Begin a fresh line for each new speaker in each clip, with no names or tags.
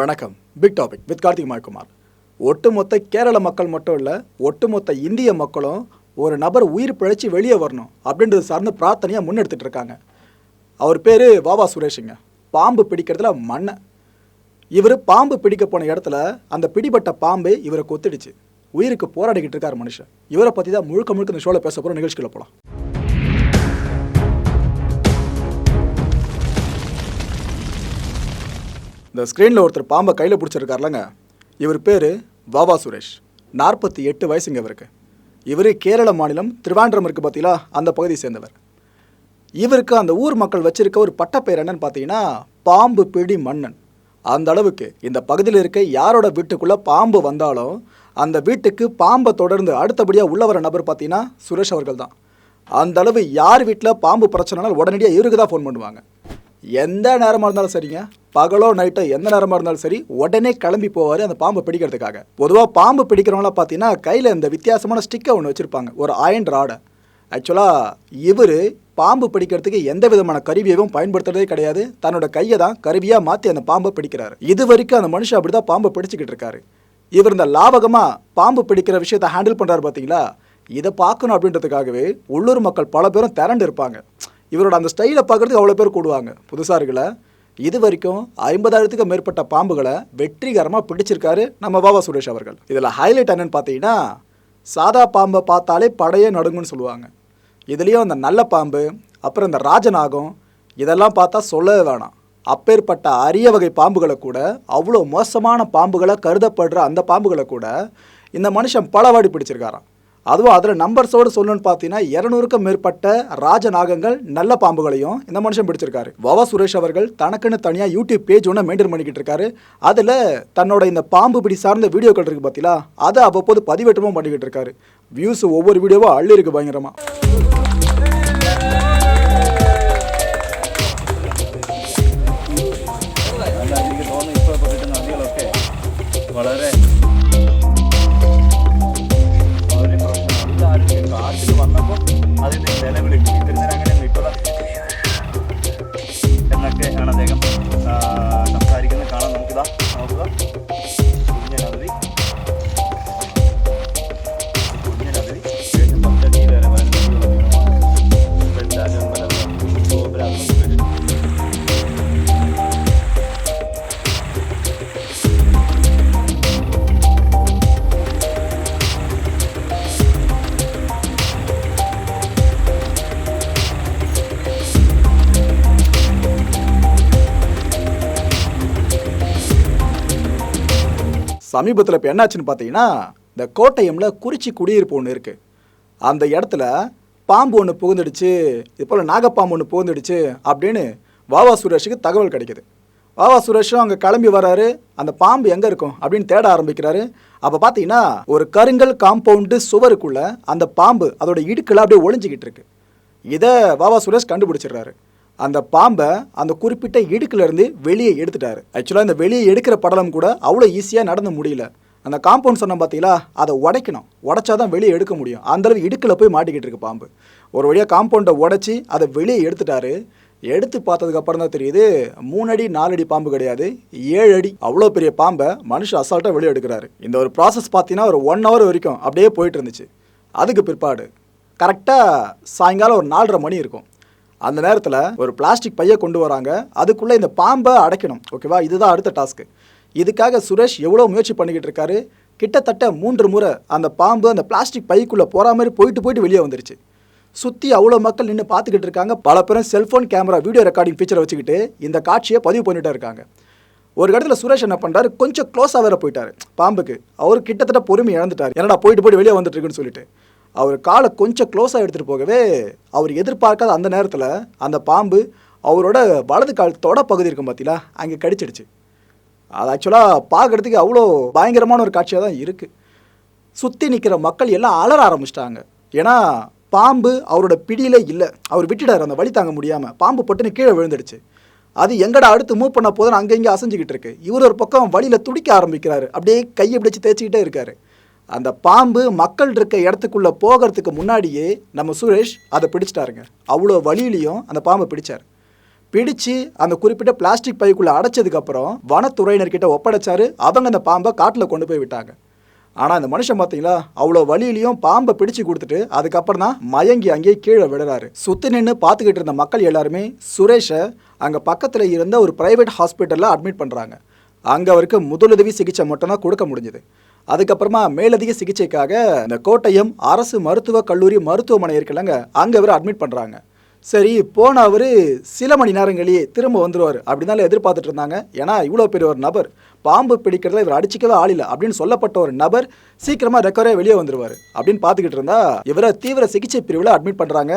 வணக்கம். Big topic with Karthik Mayakumar ஒட்டுமொத்த கேரள மக்கள் மட்டும் இல்லை ஒட்டுமொத்த இந்திய மக்களும் ஒரு நபர் உயிர் பிழைச்சி வெளியே வரணும் அப்படின்றது சார்ந்து பிரார்த்தனையாக முன்னெடுத்துட்டு இருக்காங்க. அவர் பேர் வாவா சுரேஷுங்க. பாம்பு பிடிக்கிறதுல மண்ணை. இவர் பாம்பு பிடிக்க போன இடத்துல அந்த பிடிபட்ட பாம்பு இவரை கொத்திடுச்சு. உயிருக்கு போராடிக்கிட்டு இருக்கார் மனுஷன். இவரை பற்றி தான் முழுக்க முழுக்க இந்த ஷோவில் பேச போகிற நிகழ்ச்சிகளை போகலாம் இந்த ஸ்க்ரீனில் ஒருத்தர் பாம்பை கையில் பிடிச்சிருக்காருலங்க. இவர் பேர் வாவா சுரேஷ். நாற்பத்தி எட்டு வயசுங்க இவருக்கு. இவர் கேரள மாநிலம் திருவாண்டம் இருக்குது பார்த்தீங்களா அந்த பகுதியை சேர்ந்தவர். இவருக்கு அந்த ஊர் மக்கள் வச்சிருக்க ஒரு பட்டப்பெயர் என்னன்னு பார்த்தீங்கன்னா பாம்பு பிடி மன்னன். அந்த அளவுக்கு இந்த பகுதியில் இருக்க யாரோட வீட்டுக்குள்ளே பாம்பு வந்தாலும் அந்த வீட்டுக்கு பாம்பை தொடர்ந்து அடுத்தபடியாக உள்ள வர நபர் பார்த்தீங்கன்னா சுரேஷ் அவர்கள் தான் அந்த அளவு யார் வீட்டில் பாம்பு பிரச்சனைனாலும் உடனடியாக இவருக்கு தான் ஃபோன் பண்ணுவாங்க. எந்த நேரமாக இருந்தாலும் சரிங்க. பகலோ நைட்டோ எந்த நேரமாக இருந்தாலும் சரி உடனே கிளம்பி போவார் அந்த பாம்பை பிடிக்கிறதுக்காக. பொதுவாக பாம்பு பிடிக்கிறவங்களாம் பார்த்தீங்கன்னா கையில் இந்த வித்தியாசமான ஸ்டிக்கை ஒன்று வச்சுருப்பாங்க. ஒரு அயன் ராடை ஆக்சுவலாக இவர் பாம்பு பிடிக்கிறதுக்கு எந்த விதமான கருவியையும் பயன்படுத்துறதே கிடையாது. தன்னோட கையை தான் கருவியாக மாற்றி அந்த பாம்பை பிடிக்கிறாரு. இது வரைக்கும் அந்த மனுஷன் அப்படி தான் பாம்பை பிடிச்சிக்கிட்டு இருக்காரு. இவர் இந்த லாபகமாக பாம்பு பிடிக்கிற விஷயத்தை ஹேண்டில் பண்ணுறாரு பார்த்தீங்களா? இதை பார்க்கணும் அப்படின்றதுக்காகவே உள்ளூர் மக்கள் பல பேரும் திரண்டு இருப்பாங்க. இவரோட அந்த ஸ்டைலை பார்க்குறதுக்கு அவ்வளோ பேர் கூடுவாங்க. புதுசாக இது வரைக்கும் ஐம்பதாயிரத்துக்கு மேற்பட்ட பாம்புகளை வெற்றிகரமாக பிடிச்சிருக்காரு நம்ம பாபா சுரேஷ் அவர்கள். இதில் ஹைலைட் என்னன்னு பார்த்தீங்கன்னா சாதா பாம்பை பார்த்தாலே படையே நடுங்குன்னு சொல்லுவாங்க. இதுலேயும் அந்த நல்ல பாம்பு அப்புறம் இந்த ராஜநாகம் இதெல்லாம் பார்த்தா சொல்லவே வேணாம். அப்பேற்பட்ட அரிய வகை பாம்புகளை கூட அவ்வளோ மோசமான பாம்புகளை கருதப்படுற அந்த பாம்புகளை கூட இந்த மனுஷன் பலவாடி பிடிச்சிருக்காராம். அதுவும் அதில் நம்பர்ஸோடு சொல்லணும்னு பார்த்தீங்கன்னா இரநூறுக்கும் மேற்பட்ட ராஜநாகங்கள் நல்ல பாம்புகளையும் இந்த மனுஷன் பிடிச்சிருக்காரு. வவா சுரேஷ் அவர்கள் தனக்குன்னு தனியாக யூடியூப் பேஜ் ஒன்று மெயின்டைன் பண்ணிக்கிட்டு இருக்காரு. அதில் தன்னோட இந்த பாம்பு பிடி சார்ந்த வீடியோக்கள் இருக்கு பார்த்தீங்களா அதை அவ்வப்போது பதிவேற்றமும் பண்ணிக்கிட்டு இருக்காரு. வியூஸ் ஒவ்வொரு வீடியோவும் அள்ளிருக்கு பயங்கரமாக
അത് നിലവിളി തിരുനേരം അങ്ങനെ നിൽക്കുക എന്നൊക്കെ ആണ് അദ്ദേഹം സംസാരിക്കുന്നത്. കാണാൻ നമുക്കിതാ.
சமீபத்தில் இப்போ என்னாச்சுன்னு பார்த்தீங்கன்னா இந்த கோட்டயமில் குறிச்சி குடியிருப்பு ஒன்று இருக்குது அந்த இடத்துல பாம்பு ஒன்று புகுந்துடுச்சு இது போல் நாகப்பாம்பு ஒன்று புகுந்துடுச்சு அப்படின்னு வாவா சுரேஷுக்கு தகவல் கிடைக்குது. வாவா சுரேஷும் அங்கே கிளம்பி வராரு அந்த பாம்பு எங்கே இருக்கும் அப்படின்னு தேட ஆரம்பிக்கிறாரு. அப்போ பார்த்தீங்கன்னா ஒரு கருங்கல் காம்பவுண்டு சுவருக்குள்ளே அந்த பாம்பு அதோட இடுக்கில் அப்படியே ஒளிஞ்சிக்கிட்டு இருக்கு. இதை வாவா சுரேஷ் கண்டுபிடிச்சிடுறாரு. அந்த பாம்பை அந்த குறிப்பிட்ட இடுக்கிலேருந்து வெளியே எடுத்துட்டாரு. ஆக்சுவலாக இந்த வெளியே எடுக்கிற படலம் கூட அவ்வளோ ஈஸியாக நடந்து முடியல. அந்த காம்பவுண்ட் சொன்ன பார்த்தீங்களா அதை உடைக்கணும். உடைச்சாதான் வெளியே எடுக்க முடியும். அந்தளவுக்கு இடுக்கில் போய் மாட்டிக்கிட்டு இருக்கு பாம்பு. ஒரு வழியாக காம்பவுண்டை உடைச்சி அதை வெளியே எடுத்துட்டாரு. எடுத்து பார்த்ததுக்கப்புறம் தான் தெரியுது மூணு அடி நாலு அடி பாம்பு கிடையாது. ஏழு அடி. அவ்வளோ பெரிய பாம்பை மனுஷன் அசால்ட்டாக வெளியே எடுக்கிறாரு. இந்த ஒரு ப்ராசஸ் பார்த்தீங்கன்னா ஒரு ஒன் ஹவர் வரைக்கும் அப்படியே போயிட்டு இருந்துச்சு. அதுக்கு பிற்பாடு. கரெக்டாக சாயங்காலம் ஒரு நாலரை மணி இருக்கும். அந்த நேரத்தில் ஒரு பிளாஸ்டிக் பையை கொண்டு வராங்க. அதுக்குள்ளே இந்த பாம்பை அடைக்கணும். ஓகேவா? இதுதான் அடுத்த டாஸ்க்கு. இதுக்காக சுரேஷ் எவ்வளோ முயற்சி பண்ணிக்கிட்டு இருக்காரு? கிட்டத்தட்ட மூன்று முறை அந்த பாம்பு அந்த பிளாஸ்டிக் பைக்குள்ளே போகிற மாதிரி போயிட்டு போயிட்டு வெளியே வந்துருச்சு. சுற்றி அவ்வளோ மக்கள் நின்று பார்த்துக்கிட்டு இருக்காங்க. பல பேரும் செல்ஃபோன் கேமரா வீடியோ ரெக்கார்டிங் ஃபீச்சரை வச்சுக்கிட்டு இந்த காட்சியை பதிவு பண்ணிகிட்டே இருக்காங்க. ஒரு இடத்துல சுரேஷ் என்ன பண்ணுறாரு கொஞ்சம் க்ளோஸாக வேற போயிட்டார். பாம்புக்கு. அவர் கிட்டத்தட்ட பொறுமை இழந்துட்டார். என்னடா போயிட்டு போயிட்டு வெளியே வந்துட்டு இருக்குன்னு சொல்லிட்டு. அவர் காலை கொஞ்சம் க்ளோஸாக எடுத்துகிட்டு போகவே அவர் எதிர்பார்க்காத அந்த நேரத்தில் அந்த பாம்பு அவரோட வலது கால் தொட பகுதி இருக்கும் பார்த்தீங்களா அங்கே கடிச்சிடுச்சு. அது ஆக்சுவலாக பார்க்குறதுக்கு அவ்வளோ பயங்கரமான ஒரு காட்சியாக தான் இருக்குது சுற்றி நிற்கிற மக்கள் எல்லாம் அலற ஆரம்பிச்சிட்டாங்க. ஏன்னா பாம்பு அவரோட பிடியிலே இல்லை. அவர் விட்டுட்டார் அந்த வழி தாங்க முடியாமல் பாம்பு பட்டுன்னு கீழே விழுந்துடுச்சு. அது எங்கடா அடுத்து மூவ் பண்ண போதும் அங்கே இங்கே அசைஞ்சிக்கிட்டு இருக்கு. இவர் ஒரு பக்கம் வழியில் துடிக்க ஆரம்பிக்கிறாரு. அப்படியே கையை பிடிச்சி தேய்ச்சிக்கிட்டே இருக்காரு. அந்த பாம்பு மக்கள் இருக்க இடத்துக்குள்ளே போகிறதுக்கு முன்னாடியே நம்ம சுரேஷ் அதை பிடிச்சிட்டாருங்க. அவ்வளோ வழியிலையும் அந்த பாம்பை பிடிச்சார். பிடிச்சு அந்த குறிப்பிட்ட பிளாஸ்டிக் பைக்குள்ளே அடைச்சதுக்கப்புறம் வனத்துறையினர்கிட்ட ஒப்படைச்சாரு. அவங்க அந்த பாம்பை காட்டில் கொண்டு போய் விட்டாங்க. ஆனால் அந்த மனுஷன் பார்த்தீங்களா அவ்வளோ வழியிலையும் பாம்பை பிடிச்சு கொடுத்துட்டு அதுக்கப்புறம் தான் மயங்கி அங்கேயே கீழே விடுறாரு சுற்றி நின்று பார்த்துக்கிட்டு இருந்த மக்கள் எல்லாருமே சுரேஷை அங்கே பக்கத்தில் இருந்த ஒரு ப்ரைவேட் ஹாஸ்பிட்டலில் அட்மிட் பண்ணுறாங்க அங்கே அவருக்கு முதலுதவி சிகிச்சை மட்டும்தான் கொடுக்க முடிஞ்சுது. அதுக்கப்புறமா மேலதிக சிகிச்சைக்காக இந்த கோட்டயம் அரசு மருத்துவக் கல்லூரி மருத்துவமனை இருக்குல்லங்க அங்கே இவர் அட்மிட் பண்ணுறாங்க சரி போன அவர் சில மணி நேரங்களே திரும்ப வந்துடுவார் அப்படின்னால எதிர்பார்த்துட்டு இருந்தாங்க ஏன்னா இவ்வளோ பெரிய ஒரு நபர் பாம்பு பிடிக்கிறதுல இவர் அடிச்சிக்கவே ஆள் இல்லை அப்படின்னு சொல்லப்பட்ட ஒரு நபர் சீக்கிரமாக ரெக்கவரே வெளியே வந்துடுவார் அப்படின்னு பார்த்துக்கிட்டு இருந்தா இவரை தீவிர சிகிச்சை பிரிவில் அட்மிட் பண்ணுறாங்க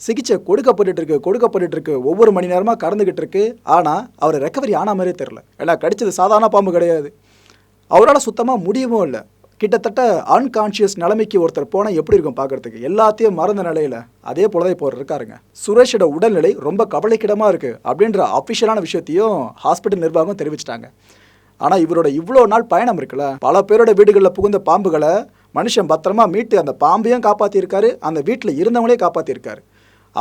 சிகிச்சை கொடுக்கப்பட்டுட்டு இருக்கு கொடுக்கப்பட்டுட்டு இருக்கு ஒவ்வொரு மணி நேரமாக கடந்துகிட்டு இருக்கு ஆனால் அவர் ரெக்கவரி ஆன மாதிரியே தெரில ஏன்னா கடிச்சது சாதாரண பாம்பு கிடையாது. அவரால் சுத்தமாக முடியவும் இல்லை. கிட்டத்தட்ட அன்கான்ஷியஸ் நிலைமைக்கு ஒருத்தர் போனால் எப்படி இருக்கும் பார்க்கறதுக்கு எல்லாத்தையும் மறந்த நிலையில் அதே போல தான் இப்போ இருக்காருங்க. சுரேஷோட உடல்நிலை ரொம்ப கவலைக்கிடமாக இருக்குது அப்படின்ற அஃபிஷியலான விஷயத்தையும் ஹாஸ்பிட்டல் நிர்வாகம் தெரிவிச்சிட்டாங்க. ஆனால் இவரோட இவ்வளோ நாள் பயணம் இருக்குல்ல பல பேரோட வீடுகளில் புகுந்த பாம்புகளை மனுஷன் பத்திரமா மீட்டு அந்த பாம்பையும் காப்பாற்றியிருக்காரு அந்த வீட்டில் இருந்தவங்களே காப்பாற்றியிருக்காரு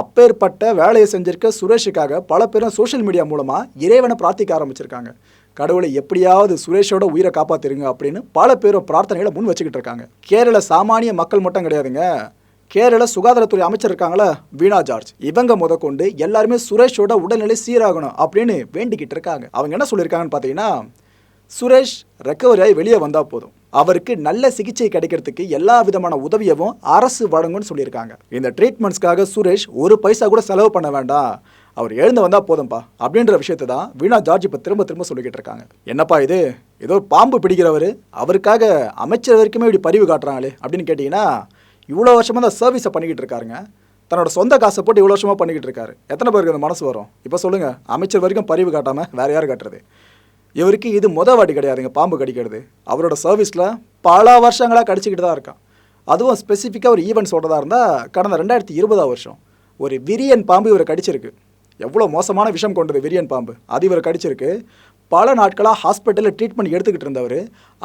அப்பேற்பட்ட வேலையை செஞ்சிருக்க சுரேஷுக்காக பல பேரும் சோஷியல் மீடியா மூலமாக இறைவனை பிரார்த்திக்க ஆரம்பிச்சிருக்காங்க. கடவுளை எப்படியாவது சுரேஷோட உயிரை காப்பாத்திருங்க அப்படின்னு பல பேரும் பிரார்த்தனைகளை முன் வச்சுக்கிட்டு இருக்காங்க. கேரள சாமானிய மக்கள் மட்டும் கிடையாதுங்க. கேரள சுகாதாரத்துறை அமைச்சர் இருக்காங்களா வீணா ஜார்ஜ். இவங்க முதற்கொண்டு எல்லாருமே சுரேஷோட உடல்நிலை சீராகணும் அப்படின்னு வேண்டிக்கிட்டு இருக்காங்க. அவங்க என்ன சொல்லியிருக்காங்கன்னு பார்த்தீங்கன்னா சுரேஷ் ரெக்கவரி ஆகி வெளியே வந்தால் போதும். அவருக்கு நல்ல சிகிச்சை கிடைக்கிறதுக்கு எல்லா விதமான உதவியவும் அரசு வழங்கும்னு சொல்லியிருக்காங்க. இந்த ட்ரீட்மெண்ட்ஸ்க்காக சுரேஷ் ஒரு பைசா கூட செலவு பண்ண வேண்டாம். அவர் எழுந்து வந்தால் போதும்ப்பா அப்படின்ற விஷயத்தை தான் வீணா ஜார்ஜ் இப்போ திரும்ப திரும்ப சொல்லிக்கிட்டு இருக்காங்க. என்னப்பா இது? ஏதோ பாம்பு பிடிக்கிறவர் அவருக்காக அமைச்சர் வரைக்குமே இப்படி பரிவு காட்டுறாங்களே அப்படின்னு கேட்டிங்கன்னா இவ்வளோ வருஷமாக தான் சர்வீஸை பண்ணிக்கிட்டு இருக்காருங்க. தன்னோட சொந்த காசை போட்டு இவ்வளோ வருஷமாக பண்ணிக்கிட்டு இருக்காரு. எத்தனை பேருக்கு அந்த மனசு வரும்? இப்போ சொல்லுங்கள் அமைச்சர் வரைக்கும் பரிவு காட்டாமல் வேறு யார் காட்டுறது? இவருக்கு இது முத வாட்டி கிடையாதுங்க பாம்பு கடிக்கிறது. அவரோட சர்வீஸில் பல வருஷங்களாக கடிச்சிக்கிட்டு தான் இருக்கான். அதுவும் ஸ்பெசிஃபிக்காக ஒரு ஈவெண்ட் சொல்கிறதா இருந்தால் கடந்த ரெண்டாயிரத்தி இருபதாம் வருஷம். ஒரு விரியன் பாம்பு இவரை கடிச்சிருக்கு. எவ்வளோ மோசமான விஷம் கொண்டது விரியன் பாம்பு. அது இவர் கடிச்சிருக்கு பல நாட்களாக ஹாஸ்பிட்டலில் ட்ரீட்மெண்ட் எடுத்துக்கிட்டு இருந்தவர்.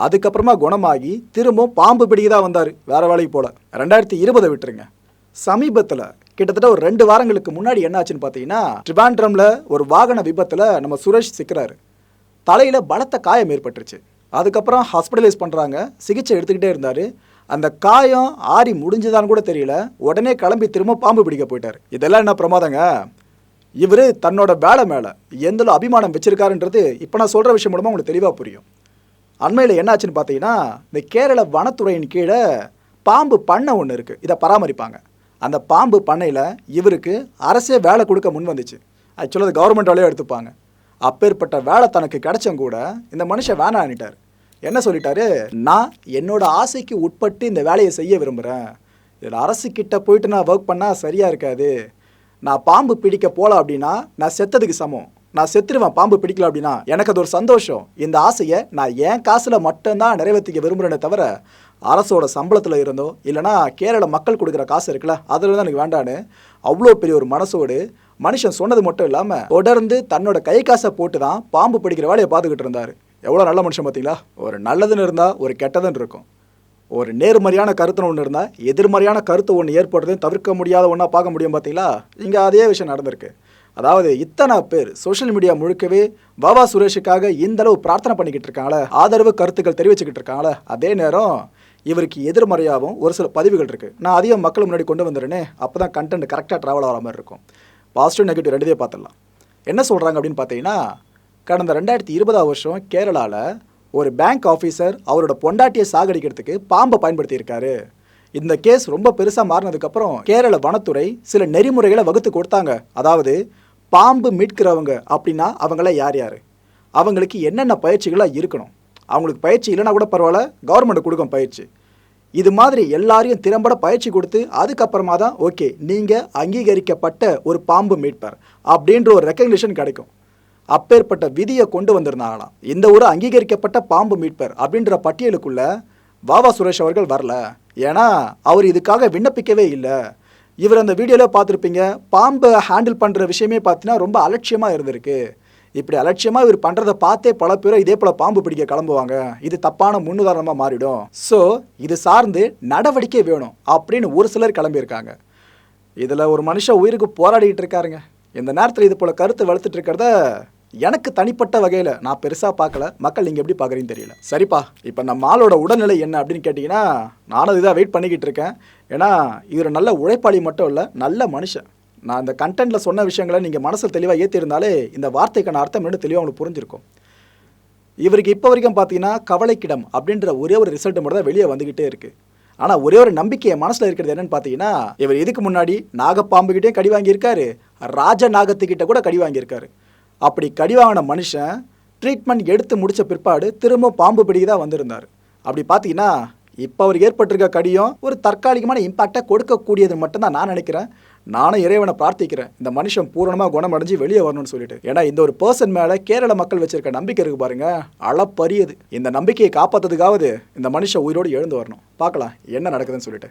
அதுக்கப்புறமா குணமாகி திரும்பவும் பாம்பு பிடிக்க தான் வந்தார். வேறு வேலைக்கு போல். ரெண்டாயிரத்தி இருபதை விட்டுருங்க. சமீபத்தில் கிட்டத்தட்ட ஒரு ரெண்டு வாரங்களுக்கு முன்னாடி என்ன ஆச்சுன்னு பார்த்தீங்கன்னா ட்ரிவாண்ட்ரமில் ஒரு வாகன விபத்தில் நம்ம சுரேஷ் சிக்கிறாரு. தலையில் பலத்த காயம் ஏற்பட்டுருச்சு. அதுக்கப்புறம் ஹாஸ்பிட்டலைஸ் பண்ணுறாங்க சிகிச்சை எடுத்துக்கிட்டே இருந்தார். அந்த காயம் ஆறி முடிஞ்சுதான்னு கூட தெரியல. உடனே கிளம்பி திரும்ப பாம்பு பிடிக்க போயிட்டார். இதெல்லாம் என்ன பிரமாதங்க? இவர் தன்னோட வேலை மேலே எந்தளவு அபிமானம் வச்சிருக்காருன்றது இப்போ நான் சொல்கிற விஷயம் மூலமாக உங்களுக்கு தெளிவாக புரியும். அண்மையில் என்னாச்சுன்னு பார்த்தீங்கன்னா இந்த கேரள வனத்துறையின் கீழே பாம்பு பண்ணை ஒன்று இருக்குது இதை பராமரிப்பாங்க. அந்த பாம்பு பண்ணையில் இவருக்கு அரசே வேலை கொடுக்க முன் வந்துச்சு. ஆக்சுவலாக அது கவர்மெண்ட் வேலையை எடுத்துப்பாங்க. அப்பேற்பட்ட வேலை தனக்கு கிடைச்சும் கூட இந்த மனுஷன் வேணான்னுட்டார் என்ன சொல்லிட்டாரு? நான் என்னோட ஆசைக்கு உட்பட்டு இந்த வேலையை செய்ய விரும்புகிறேன் இதில் அரசு கிட்ட போயிட்டு நான் ஒர்க் பண்ணால் சரியாக இருக்காது. நான் பாம்பு பிடிக்க போகல அப்படின்னா நான் செத்ததுக்கு சமம். நான் செத்துருவேன் பாம்பு பிடிக்கல அப்படின்னா. எனக்கு அது ஒரு சந்தோஷம். இந்த ஆசையை நான் என் காசில் மட்டும்தான் நிறைவேற்றிக்க விரும்புகிறேனே தவிர அரசோட சம்பளத்தில் இருந்தோ இல்லைனா கேரள மக்கள் கொடுக்குற காசு இருக்குல்ல அதில் தான் எனக்கு வேண்டான்னு அவ்வளோ பெரிய ஒரு மனசோடு மனுஷன் சொன்னது மட்டும் இல்லாமல் தொடர்ந்து தன்னோட கை காசை போட்டு தான் பாம்பு பிடிக்கிற வேலையை பார்த்துக்கிட்டு இருந்தார். எவ்வளோ நல்ல மனுஷன் பார்த்தீங்களா? ஒரு நல்லதுன்னு இருந்தால் ஒரு கெட்டதுன்னு இருக்கும். ஒரு நேர்மறையான கருத்துன்னு ஒன்று இருந்தால் எதிர்மறையான கருத்து ஒன்று ஏற்படுறதையும் தவிர்க்க முடியாத ஒன்றா பார்க்க முடியும் பார்த்தீங்களா இங்கே அதே விஷயம் நடந்திருக்கு. அதாவது இத்தனை பேர் சோஷியல் மீடியா முழுக்கவே பாபா சுரேஷுக்காக இந்த அளவு பிரார்த்தனை பண்ணிக்கிட்டு இருக்காங்களே ஆதரவு கருத்துக்கள் தெரிவிச்சுக்கிட்டு இருக்காங்களே அதே நேரம் இவருக்கு எதிர்மறையாகவும் ஒரு சில பதிவுகள் இருக்குது நான் அதிகம் மக்கள் முன்னாடி கொண்டு வந்துடுறேனே அப்போ தான் கண்டென்ட் கரெக்டாக ட்ராவல் ஆகிற மாதிரி இருக்கும். பாசிட்டிவ் நெகட்டிவ் ரெண்டுதே பார்த்துடலாம். என்ன சொல்கிறாங்க அப்படின்னு பார்த்தீங்கன்னா கடந்த ரெண்டாயிரத்தி இருபதாம் வருஷம் கேரளாவில் ஒரு பேங்க் ஆஃபீஸர் அவரோட பொண்டாட்டியை சாகடிக்கிறதுக்கு பாம்பை பயன்படுத்தியிருக்காரு. இந்த கேஸ் ரொம்ப பெருசாக மாறினதுக்கப்புறம் கேரள வனத்துறை சில நெறிமுறைகளை வகுத்து கொடுத்தாங்க. அதாவது பாம்பு மீட்கிறவங்க அப்படின்னா அவங்கள யார் யார்? அவங்களுக்கு என்னென்ன பயிற்சிகளாக இருக்கணும்? அவங்களுக்கு பயிற்சி இல்லைன்னா கூட பரவாயில்ல கவர்மெண்ட் கொடுக்கும் பயிற்சி. இது மாதிரி எல்லாரையும் திறம்பட பயிற்சி கொடுத்து அதுக்கப்புறமா தான் ஓகே நீங்கள் அங்கீகரிக்கப்பட்ட ஒரு பாம்பு மீட்பர் அப்படின்ற ஒரு ரெக்கக்னிஷன் கிடைக்கும். அப்பேற்பட்ட விதியை கொண்டு வந்திருந்தாங்களாம். இந்த ஒரு அங்கீகரிக்கப்பட்ட பாம்பு மீட்பர் அப்படின்ற பட்டியலுக்குள்ள வாவா சுரேஷ் அவர்கள் வரல. ஏன்னா அவர் இதுக்காக விண்ணப்பிக்கவே இல்லை. இவர் அந்த வீடியோவில் பார்த்துருப்பீங்க பாம்பை ஹேண்டில் பண்ணுற விஷயமே பார்த்தீங்கன்னா ரொம்ப அலட்சியமாக இருந்திருக்கு. இப்படி அலட்சியமாக இவர் பண்ணுறதை பார்த்தே பல பேரும் இதே போல் பாம்பு பிடிக்க கிளம்புவாங்க. இது தப்பான முன்னுதாரணமாக மாறிடும். ஸோ இது சார்ந்து நடவடிக்கை வேணும் அப்படின்னு ஒரு சிலர் கிளம்பியிருக்காங்க. இதில் ஒரு மனுஷன் உயிருக்கு போராடிக்கிட்டு இருக்காருங்க. இந்த நேரத்தில் இது போல் கருத்து வளர்த்துட்டு இருக்கிறத எனக்கு தனிப்பட்ட வகையில் நான் பெருசாக பார்க்கல. மக்கள் நீங்கள் எப்படி பார்க்குறீங்கன்னு தெரியல. சரிப்பா இப்போ நம்ம ஆளோட உடல்நிலை என்ன அப்படின்னு கேட்டிங்கன்னா நானும் இதாக வெயிட் பண்ணிக்கிட்டு இருக்கேன். ஏன்னா இவர் நல்ல உழைப்பாளி மட்டும் இல்லை நல்ல மனுஷன். நான் இந்த கண்டென்ட்டில் சொன்ன விஷயங்களை நீங்கள் மனசில் தெளிவாக ஏற்றிருந்தாலே இந்த வார்த்தைக்கான அர்த்தம் என்ன தெளிவாக உங்களுக்கு புரிஞ்சிருக்கும். இவருக்கு இப்போ வரைக்கும் பார்த்தீங்கன்னா கவலைக்கிடம் அப்படின்ற ஒரே ஒரு ரிசல்ட் மட்டும் தான் வெளியே வந்துக்கிட்டே இருக்குது ஆனால் ஒரே ஒரு நம்பிக்கை மனசில் இருக்கிறது என்னன்னு பார்த்தீங்கன்னா இவர் இதுக்கு முன்னாடி நாகப்பாம்புக்கிட்டே கடி வாங்கியிருக்காரு. ராஜ நாகத்துக்கிட்ட கூட கடி வாங்கியிருக்காரு. அப்படி கடிவாங்கின மனுஷன் ட்ரீட்மெண்ட் எடுத்து முடித்த பிற்பாடு திரும்ப பாம்பு பிடிக்கு தான் வந்திருந்தார். அப்படி பார்த்தீங்கன்னா இப்போ அவருக்கு ஏற்பட்டிருக்க கடியும் ஒரு தற்காலிகமான இம்பாக்டை கொடுக்கக்கூடியது மட்டும்தான் நான் நினைக்கிறேன். நானும் இறைவனை பிரார்த்திக்கிறேன். இந்த மனுஷன் பூரணமாக குணமடைஞ்சு வெளியே வரணும்னு சொல்லிட்டு. ஏன்னா இந்த ஒரு பர்சன் மேலே கேரள மக்கள் வச்சிருக்க நம்பிக்கை இருக்கு பாருங்க. அளப்பரியது. இந்த நம்பிக்கையை காப்பாற்றுறதுக்காவது இந்த மனுஷன் உயிரோடு எழுந்து வரணும். பார்க்கலாம் என்ன நடக்குதுன்னு சொல்லிட்டு.